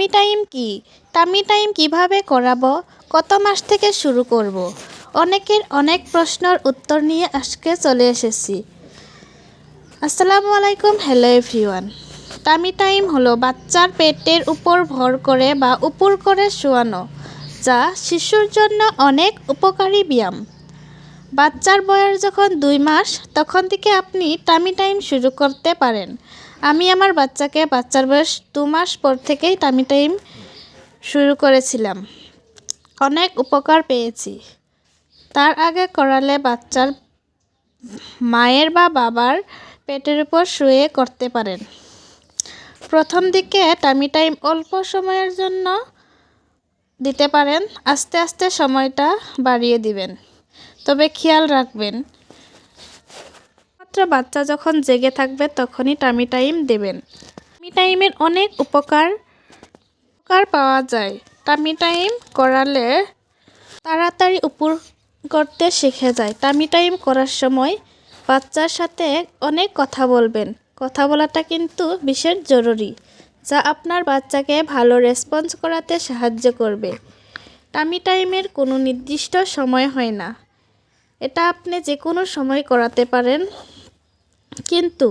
Tummy time কি? Tummy time কীভাবে করাবো? কত মাস থেকে শুরু করব। অনেকের অনেক প্রশ্নের উত্তর নিয়ে আজকে চলে এসেছি। আসসালামু আলাইকুম, হ্যালো এভরিওয়ান। টামি টাইম হলো বাচ্চার পেটের উপর ভর করে বা উপর করে শোয়ানো, যা শিশুর জন্য অনেক উপকারী ব্যায়াম। বাচ্চার বয়স যখন দুই মাস, তখন থেকে আপনি টামি টাইম শুরু করতে পারেন। আমি আমার বাচ্চাকে বাচ্চার বয়স দু মাস পর থেকেই টামি টাইম শুরু করেছিলাম। অনেক উপকার পেয়েছি। তার আগে করালে বাচ্চার মায়ের বা বাবার পেটের উপর শুয়ে করতে পারেন। প্রথম দিকে টামি টাইম অল্প সময়ের জন্য দিতে পারেন। আস্তে আস্তে সময়টা বাড়িয়ে দিবেন। তবে খেয়াল রাখবেন মাত্র বাচ্চা যখন জেগে থাকবে তখনই টামি টাইম দেবেন। টামি টাইমের অনেক উপকার উপকার পাওয়া যায়। টামি টাইম করালে তাড়াতাড়ি উপর করতে শিখে যায়। টামি টাইম করার সময় বাচ্চার সাথে অনেক কথা বলবেন। কথা বলাটা কিন্তু বিশেষ জরুরি, যা আপনার বাচ্চাকে ভালো রেসপন্স করাতে সাহায্য করবে। টামি টাইমের কোনো নির্দিষ্ট সময় হয় না। এটা আপনি যে কোনো সময় করাতে পারেন। কিন্তু